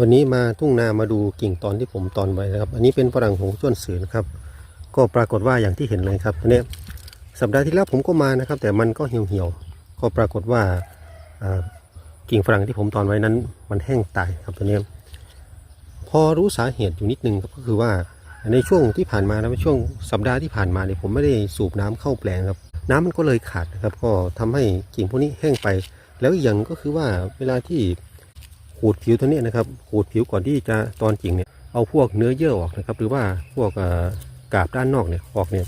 วันนี้มาทุ่งนามาดูกิ่งตอนที่ผมตอนไว้นะครับ อันนี้เป็นฝรั่งหงส์จ้วนสือนะครับ ก็ปรากฏว่าอย่างที่เห็นเลยครับอันเนี้ยสัปดาห์ที่แล้วผมก็มานะครับ แต่มันก็เหี่ยวเหี่ยวก็ปรากฏว่ากิ่งฝรั่งที่ผมตอนไว้นั้น มันแห้งตายครับตัวนี้พอรู้สาเหตุอยู่นิดนึงครับก็คือว่าในช่วงที่ผ่านมานะช่วงสัปดาห์ที่ผ่านมาเนี่ยผมไม่ได้สูบน้ำเข้าแปลงครับ น้ำมันก็เลยขาดนะครับ ก็ทำให้กิ่งพวกนี้แห้งไป แล้วอย่างก็คือว่าเวลาที่ ขูดผิวตัวนี้นะครับขูดผิวก่อนที่จะตอนจริงเนี่ยเอาพวกเนื้อเยื่อออกนะครับ หรือว่าพวกกาบด้านนอกเนี่ยออกเนี่ย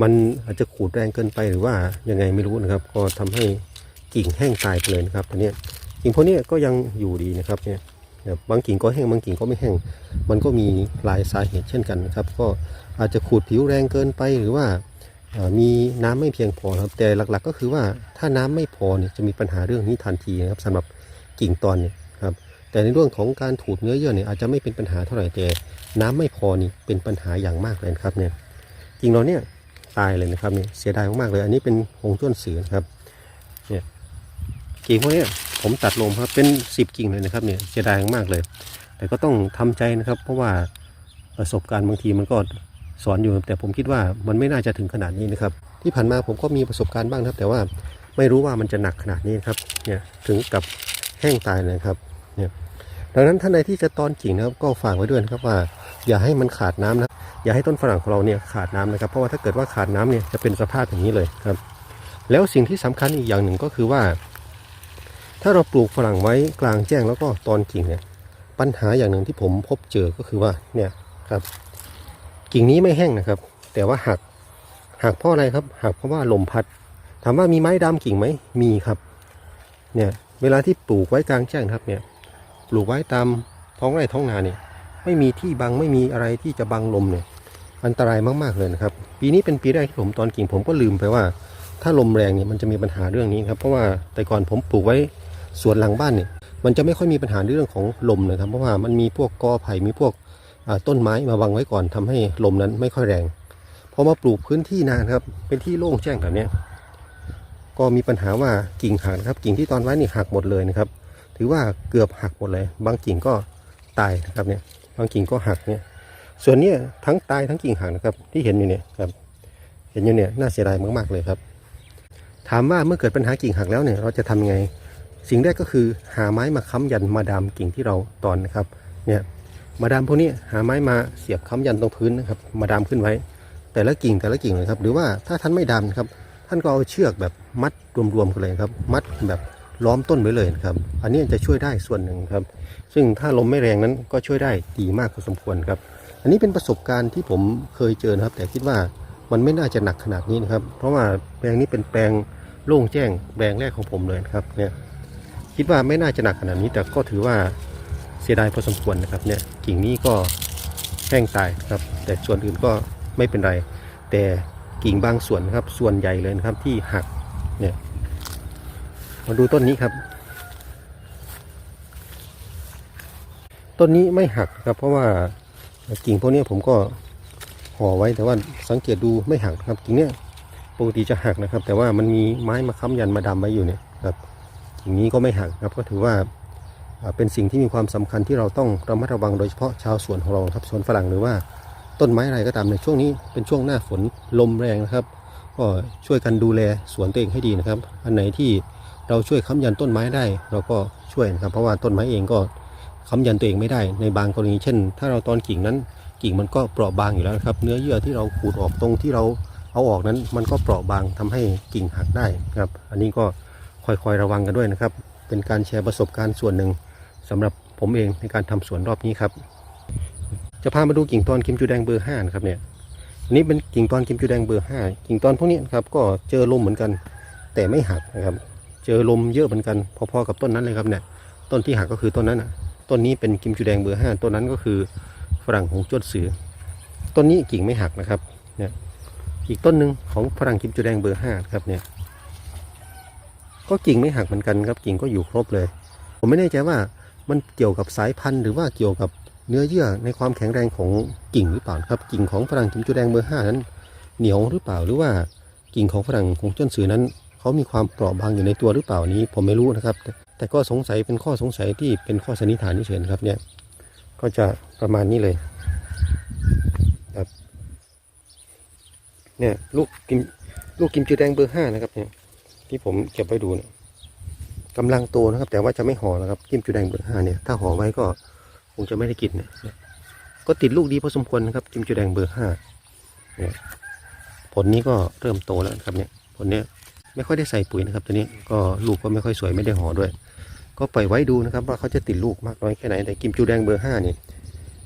มันอาจจะขูดแรงเกินไปหรือว่ายังไงไม่รู้นะครับ ก็ทำให้กิ่งแห้งตายไปเลยนะครับตัวนี้กิ่งพวกนี้ก็ยังอยู่ดีนะครับเนี่ยบางกิ่งก็แห้งบางกิ่งก็ไม่แห้ง มันก็มีหลายสาเหตุเช่นกันนะครับ ก็อาจจะขูดผิวแรงเกินไปหรือว่ามีน้ำไม่เพียงพอครับ แต่หลักๆ ก็คือว่าถ้าน้ำไม่พอเนี่ยจะมีปัญหาเรื่องนี้ทันทีนะครับสำหรับกิ่งตอนเนี่ย แต่ในเรื่องของการถูดเนื้อเยื่อเนี่ยอาจจะไม่เป็นปัญหาเท่าไหร่แต่น้ำไม่พอนี่เป็นปัญหาอย่างมากเลยครับเนี่ยจริงเราเนี่ยตายเลยนะครับเนี่ยเสียดายมากๆเลย อันนี้เป็นหงจ้วนเสือนครับเนี่ยกิ่งพวกนี้ผมตัดลงครับเป็นสิบกิ่งเลยนะครับเนี่ยเสียดายมากเลย แต่ก็ต้องทำใจนะครับ เพราะว่าประสบการณ์บางทีมันก็สอนอยู่แต่ผมคิดว่ามันไม่น่าจะถึงขนาดนี้นะครับ ที่ผ่านมาผมก็มีประสบการณ์บ้างครับ แต่ว่าไม่รู้ว่ามันจะหนักขนาดนี้นครับเนี่ยถึงกับแห้งตายเลยครับ ดังนั้นท่านใดที่จะตอนกิ่งนะครับก็ฝากไว้ด้วยนะครับว่า อย่าให้มันขาดน้ำนะอย่าให้ต้นฝรั่งของเราเนี่ยขาดน้ำนะครับ เพราะว่าถ้าเกิดว่าขาดน้ำเนี่ยจะเป็นสภาพอย่างนี้เลยครับ แล้วสิ่งที่สำคัญอีกอย่างหนึ่งก็คือว่า ถ้าเราปลูกฝรั่งไว้กลางแจ้งแล้วก็ตอนกิ่งเนี่ยปัญหาอย่างหนึ่งที่ผมพบเจอก็คือว่าเนี่ยครับ กิ่งนี้ไม่แห้งนะครับ แต่ว่าหักหักเพราะอะไรครับหักเพราะว่าลมพัดถามว่ามีไม้ดำกิ่งไหมมีครับ เนี่ยเวลาที่ปลูกไว้กลางแจ้งครับเนี่ย ปลูกไว้ตามท้องไร่ท้องนาเนี่ยไม่มีที่บังไม่มีอะไรที่จะบังลมเนี่ยอันตรายมากๆเลยนะครับ ปีนี้เป็นปีแรกที่ผมตอนกิ่งผมก็ลืมไปว่า ถ้าลมแรงเนี่ยมันจะมีปัญหาเรื่องนี้ครับเพราะว่าแต่ก่อนผมปลูกไว้สวนหลังบ้านเนี่ยมันจะไม่ค่อยมีปัญหาเรื่องของลมนะครับ เพราะว่ามันมีพวกกอไผ่มีพวกต้นไม้มาบังไว้ก่อนทำให้ลมนั้นไม่ค่อยแรงพอมาปลูกพื้นที่นานครับ เป็นที่โล่งแจ้งแบบนี้ก็มีปัญหาว่ากิ่งหักนะครับ กิ่งที่ตอนไว้นี่หักหมดเลยนะครับ ถือว่าเกือบหักหมดเลย บางกิ่งก็ตายนะครับเนี่ย บางกิ่งก็หักเนี่ย ส่วนนี้ทั้งตายทั้งกิ่งหักนะครับ ที่เห็นอยู่เนี่ยครับ เห็นอยู่เนี่ยน่าเสียดายมากๆเลยครับ ถามว่าเมื่อเกิดปัญหากิ่งหักแล้วเนี่ยเราจะทำยังไง สิ่งแรกก็คือหาไม้มาค้ำยันมาดามกิ่งที่เราตอนนะครับ เนี่ยมาดามพวกนี้หาไม้มาเสียบค้ำยันตรงพื้นนะครับ มาดามขึ้นไว้ แต่ละกิ่งแต่ละกิ่งเลยครับ หรือว่าถ้าท่านไม่ดามครับ ท่านก็เอาเชือกแบบมัดรวมๆกันเลยครับ มัดแบบ ล้อมต้นไว้เลยครับ อันนี้จะช่วยได้ส่วนหนึ่งครับ ซึ่งถ้าลมไม่แรงนั้นก็ช่วยได้ดีมากพอสมควรครับ อันนี้เป็นประสบการณ์ที่ผมเคยเจอนะครับ แต่คิดว่ามันไม่น่าจะหนักขนาดนี้นะครับ เพราะว่าแปลงนี้เป็นแปลงโล่งแจ้งแปลงแรกของผมเลยครับเนี่ยคิดว่าไม่น่าจะหนักขนาดนี้แต่ก็ถือว่าเสียดายพอสมควรนะครับเนี่ยกิ่งนี้ก็แห้งตายครับ แต่ส่วนอื่นก็ไม่เป็นไร แต่กิ่งบางส่วนครับส่วนใหญ่เลยนะครับที่หักเนี่ย มาดูต้นนี้ครับ ต้นนี้ไม่หักครับ เพราะว่ากิ่งพวกนี้ผมก็ห่อไว้แต่ว่าสังเกตดูไม่หักครับ กิ่งเนี้ยปกติจะหักนะครับ แต่ว่ามันมีไม้มาค้ำยันมาดำไว้อยู่เนี่ยครับกิ่งนี้ก็ไม่หักครับ ก็ถือว่าอ่าเป็นสิ่งที่มีความสำคัญที่เราต้องระมัดระวังโดยเฉพาะชาวสวนของเราครับสวนฝรั่งหรือว่าต้นไม้อะไรก็ตามในช่วงนี้เป็นช่วงหน้าฝนลมแรงนะครับ ก็ช่วยกันดูแลสวนตัวเองให้ดีนะครับ อันไหนที่ เราช่วยค้ำยันต้นไม้ได้ เราก็ช่วยนะครับ เพราะว่าต้นไม้เองก็ค้ำยันตัวเองไม่ได้ในบางกรณีเช่น ถ้าเราตอนกิ่งนั้นกิ่งมันก็เปราะบางอยู่แล้วครับ เนื้อเยื่อที่เราขูดออกตรงที่เราเอาออกนั้น มันก็เปราะบางทำให้กิ่งหักได้ครับ อันนี้ก็คอยๆระวังกันด้วยนะครับ เป็นการแชร์ประสบการณ์ส่วนหนึ่งสำหรับผมเองในการทำสวนรอบนี้ครับ จะพามาดูกิ่งตอนคิมจูแดงเบอร์ห้านะครับเนี่ยอันนี้เป็นกิ่งตอนกิมจูแดงเบอร์ห้ากิ่งตอนพวกนี้นครับก็เจอลมเหมือนกัน แต่ไม่หักนะครับ เจอลมเยอะเหมือนกัน พอๆกับต้นนั้นเลยครับเนี่ย ต้นที่หักก็คือต้นนั้นอะ ต้นนี้เป็นกิมจูแดงเบอร์ห้าต้นนั้นก็คือฝรั่งหงจ้วนสือ ต้นนี้กิ่งไม่หักนะครับ เนี่ย อีกต้นหนึ่งของฝรั่งกิมจูแดงเบอร์ห้าครับเนี่ย ก็กิ่งไม่หักเหมือนกันครับ กิ่งก็อยู่ครบเลย ผมไม่แน่ใจว่ามันเกี่ยวกับสายพันธุ์หรือว่าเกี่ยวกับเนื้อเยื่อในความแข็งแรงของกิ่งหรือเปล่าครับ กิ่งของฝรั่งกิมจูแดงเบอร์ห้านั้น เหนียวหรือเปล่าหรือว่ากิ่งของฝรั่งคงจ้นสือนั้น เขามีความเปราะบางอยู่ในตัวหรือเปล่านี้ ผมไม่รู้นะครับ แต่ก็สงสัยเป็นข้อสงสัยที่เป็นข้อสันนิษฐานเฉยๆนครับเนี่ยก็จะประมาณนี้เลยครับเนี่ยลูกกิมลูกกิมจูแดงเบอร์ห้านะครับเนี่ยที่ผมเก็บไว้ดูเนี่ยกำลังโตนะครับ แต่ว่าจะไม่ห่อนะครับกิมจูแดงเบอร์ห้าเนี่ยถ้าห่อไว้ก็คงจะไม่ได้กินเนี่ยก็ติดลูกดีพอสมควรนะครับกิมจูแดงเบอร์ห้าเนี่ยผลนี้ก็เริ่มโตแล้วครับเนี่ยผลเนี้ย ไม่ค่อยได้ใส่ปุ๋ยนะครับ ตัวนี้ก็ลูกก็ไม่ค่อยสวยไม่ได้ห่อด้วย ก็ปล่อยไว้ดูนะครับ ว่าเขาจะติดลูกมากน้อยแค่ไหนแต่กิมจูแดงเบอร์ห้านี่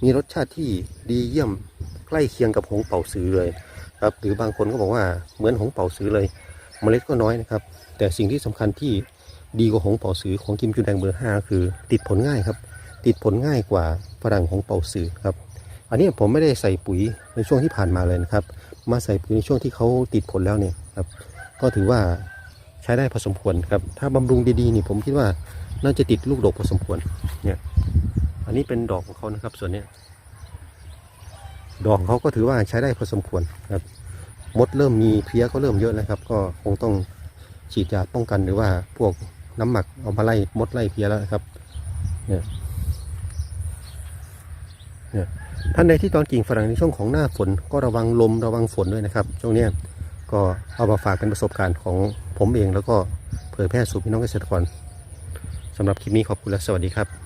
มีรสชาติที่ดีเยี่ยมใกล้เคียงกับหงเป่าซื้อเลยครับหรือบางคนก็บอกว่าเหมือนหงเป่าซื้อเลย เมล็ดก็น้อยนะครับ แต่สิ่งที่สำคัญที่ดีกว่าหงเป่าซื้อของกิมจูแดงเบอร์ห้าคือติดผลง่ายครับ ติดผลง่ายกว่าฝรั่งหงเป่าซื้อครับอันนี้ผมไม่ได้ใส่ปุ๋ยในช่วงที่ผ่านมาเลยนะครับ มาใส่ปุ๋ยในช่วงที่เขาติดผลแล้วเนี่ยครับ ก็ถือว่าใช้ได้พอสมควรครับ ถ้าบำรุงดีๆนี่ผมคิดว่าน่าจะติดลูกดกพอสมควร เนี่ย อันนี้เป็นดอกของเขานะครับ ส่วนเนี้ยดอกเขาก็ถือว่าใช้ได้พอสมควรครับ มดเริ่มมีเพี้ยก็เริ่มเยอะแล้วครับ ก็คงต้องฉีดยาป้องกันหรือว่าพวกน้ำหมักเอามาไล่มดไล่เพี้ยแล้วนะครับ เนี่ยเนี่ยท่านใดที่ตอนกิ่งฝรั่งในช่วงของหน้าฝนก็ระวังลมระวังฝนด้วยนะครับ ช่วงเนี้ย ก็เอามาฝากเป็นประสบการณ์ของผมเอง แล้วก็เผยแพร่สู่พี่น้องเกษตรกรสำหรับคลิปนี้ขอบคุณและสวัสดีครับ